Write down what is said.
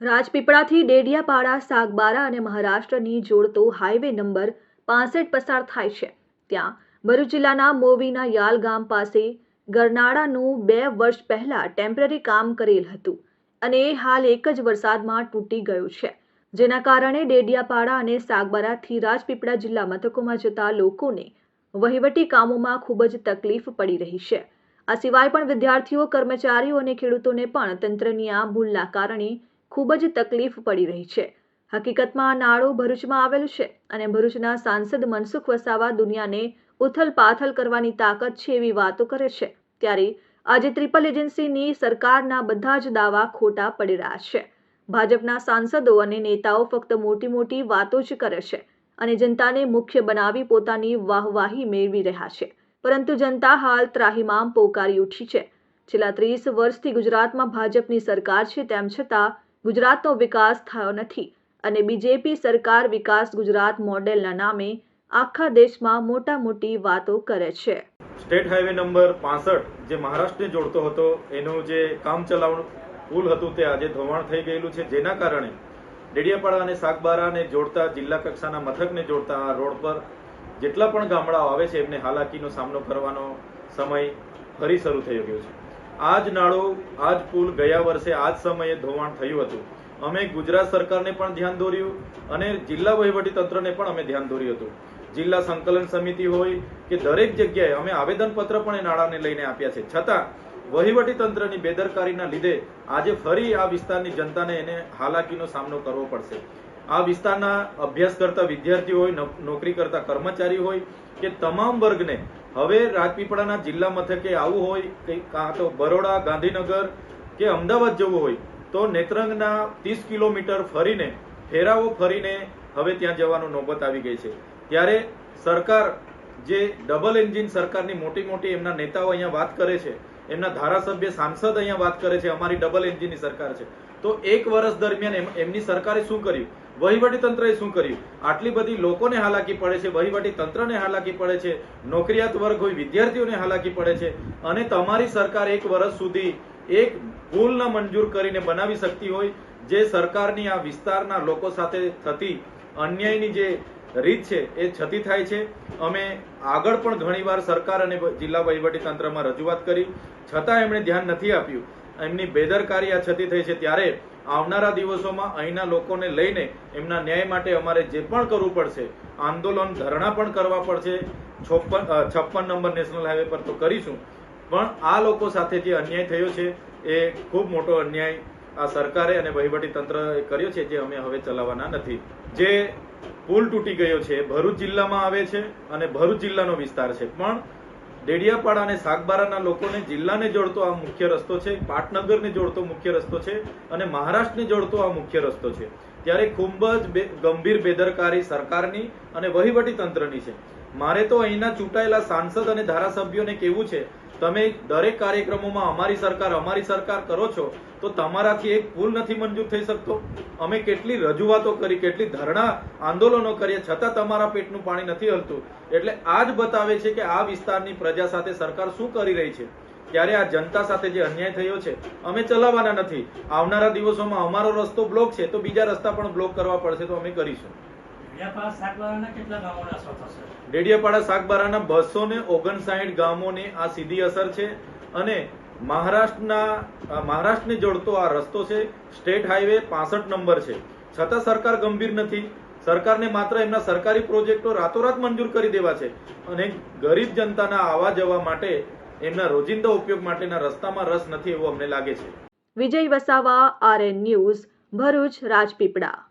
રાજપીપળાથી ડેડિયાપાડા, સાગબારા અને મહારાષ્ટ્રની જોડતો હાઈવે નંબર પાસઠ પસાર થાય છે. ત્યાં ભરૂચ જિલ્લાના મોવીના યાલ ગામ પાસે ગરનાળાનું બે વર્ષ પહેલા ટેમ્પરરી કામ કરેલ હતું અને એ હાલ એક જ વરસાદમાં તૂટી ગયું છે. જેના કારણે ડેડિયાપાડા અને સાગબારાથી રાજપીપળા જિલ્લા મથકોમાં જતા લોકોને વહીવટી કામોમાં ખૂબ જ તકલીફ પડી રહી છે. આ સિવાય પણ વિદ્યાર્થીઓ, કર્મચારીઓ અને ખેડૂતોને પણ તંત્રની આ ભૂલના કારણે ખૂબ જ તકલીફ પડી રહી છે. હકીકતમાં આ નાળું ભરૂચમાં આવેલું છે અને ભરૂચના સાંસદ મનસુખ વસાવા દુનિયાને ઉથલ પાથલ કરવાની તાકાત છે એવી વાતો કરે છે. ત્યારે આજે ટ્રિપલ એજન્સીની સરકારના બધા જ દાવા ખોટા પડી રહ્યા છે. ભાજપના સાંસદો અને નેતાઓ ફક્ત મોટી મોટી વાતો જ કરે છે અને જનતાને મુખ્ય બનાવી પોતાની વાહવાહી મેળવી રહ્યા છે. પરંતુ જનતા હાલ ત્રાહિમામ પોકારી ઉઠી છે. છેલ્લા ત્રીસ વર્ષથી ગુજરાતમાં ભાજપની સરકાર છે તેમ છતાં ગુજરાતનો વિકાસ થયો નથી અને બીજેપી સરકાર વિકાસ ગુજરાત મોડેલના નામે આખા દેશમાં મોટા મોટી વાતો કરે છે. સ્ટેટ હાઈવે નંબર પાસઠ જે મહારાષ્ટ્રને જોડતો હતો, એનું જે કામ ચલાવણ પુલ હતું તે આજે ધોવાણ થઈ ગયેલું છે, જેના કારણે ડેડિયાપાડા અને સાગબારાને જોડતા, જિલ્લા કક્ષાના મથકને જોડતા આ રોડ પર જેટલા પણ ગામડાઓ આવે છે, એમને હાલાકીનો સામનો કરવાનો સમય ફરી શરૂ થઈ ગયો છે. આ જ નાળો આ જ પુલ ગયા વર્ષે આ જ સમયે ધોવાણ થયું હતું. અમે ગુજરાત સરકારને પણ ધ્યાન દોર્યું અને જિલ્લા વહીવટી તંત્રને પણ અમે ધ્યાન દોર્યું હતું. જિલ્લા સંકલન સમિતિ હોય કે દરેક જગ્યાએ અમે આવેદનપત્ર પણ એ નાળાને લઈને આપ્યા છે. છતાં વહીવટી તંત્રની બેદરકારીના લીધે આજે ફરી આ વિસ્તારની જનતાને એને હાલાકીનો સામનો કરવો પડશે. આ વિસ્તારના અભ્યાસ કરતા વિદ્યાર્થીઓ હોય નોકરી કરતા કર્મચારી હોય કે તમામ વર્ગને હવે રાજપીપળાના જિલ્લા મથકે આવવું હોય કે કાં તો બરોડા, ગાંધીનગર કે અમદાવાદ જવું હોય, તો નેત્રંગના ત્રીસ કિલોમીટર ફરીને ફેરાવો ફરીને હવે ત્યાં જવાનું નોબત આવી ગઈ છે. ત્યારે સરકાર, જે ડબલ એન્જિન સરકારની મોટી મોટી એમના નેતાઓ અહીંયા વાત કરે છે, એમના ધારાસભ્ય, સાંસદ અહીંયા વાત કરે છે, અમારી ડબલ એન્જિનની સરકાર છે. તો એક વર્ષ દરમિયાન એમ- એમની સરકારે શું કર્યું? વહીવટી તંત્રએ શું કર્યું? આટલી બધી લોકોને હાલાકી પડે છે વહીવટી તંત્રને હાલાકી પડે છે, નોકરિયાત વર્ગ હોય, વિદ્યાર્થીઓને હાલાકી પડે છે, અને તમારી સરકાર એક વર્ષ સુધી એક ભૂલ ન મંજૂર કરીને બનાવી શકતી હોય, જે સરકારની આ વિસ્તારના લોકો સાથે થતી અન્યાયની જે રીત છે, એ છતી થાય છે. અમે આગળ પણ ઘણીવાર સરકાર અને જિલ્લા વહીવટી તંત્રમાં રજૂઆત કરી. છતાં એમણે ધ્યાન નથી આપ્યું. એમની બેદરકારી આ છતી થઈ છે. ત્યારે આવનારા દિવસોમાં અહીંના લોકોને લઈને એમના ન્યાય માટે અમારે જે પણ કરવું પડશે, આંદોલન ધરણા પણ કરવા પડશે. છપ્પન છપ્પન નંબર નેશનલ હાઈવે પર તો કરીશું. પણ આ લોકો સાથે જે અન્યાય થયો છે, એ ખૂબ મોટો અન્યાય આ સરકારે અને વહીવટી તંત્રએ કર્યો છે, જે અમે હવે ચલાવવાના નથી. જે પુલ તૂટી ગયો છે, ભરૂચ જિલ્લામાં આવે છે અને ભરૂચ જિલ્લાનો વિસ્તાર છે. પણ ડેડિયાપાડા અને સાગબારાના લોકોને જિલ્લાને જોડતો આ મુખ્ય રસ્તો છે, પાટનગરને જોડતો મુખ્ય રસ્તો છે અને મહારાષ્ટ્રને જોડતો આ મુખ્ય રસ્તો છે. ત્યારે ખૂબ જ ગંભીર બેદરકારી સરકારની અને વહીવટી છે. મારે તો અહીંના ચૂંટાયેલા સાંસદ અને ધારાસભ્યોને કહેવું છે, તમે દરેક કાર્યક્રમોમાં અમારી સરકાર અમારી સરકાર કરો છો, તો તમારાથી એક ભૂલ નથી મંજૂર થઈ શકતો? અમે કેટલી રજૂઆતો કરી, કેટલી ધરણા આંદોલનો કરીએ છતાં તમારા પેટનું પાણી નથી હલતું. એટલે આ જ બતાવે છે કે આ વિસ્તારની પ્રજા સાથે સરકાર શું કરી રહી છે? ત્યારે આ જનતા સાથે જે અન્યાય થયો છે અમે ચલાવવાના નથી. આવનારા દિવસોમાં અમારો રસ્તો બ્લોક છે તો બીજા રસ્તા પણ બ્લોક કરવા પડશે તો અમે કરીશું. ડેડિયાપાડા શાકબારાના બસો ને ઓગણસાઠ ગામોને આ સીધી અસર છે અને મહારાષ્ટ્રના મહારાષ્ટ્રને જોડતો આ રસ્તો છે સ્ટેટ હાઈવે પાસઠ નંબર છે. છતાં સરકાર ગંભીર નથી. સરકારને માત્ર એમના સરકારી પ્રોજેક્ટો રાતોરાત મંજૂર કરી દેવા છે અને ગરીબ જનતાના આવવા જવા માટે એમના રોજિંદા ઉપયોગ માટેના રસ્તામાં રસ નથી એવું અમને લાગે છે. Vijay Vasava, RN news, Bharuch, Rajpipla.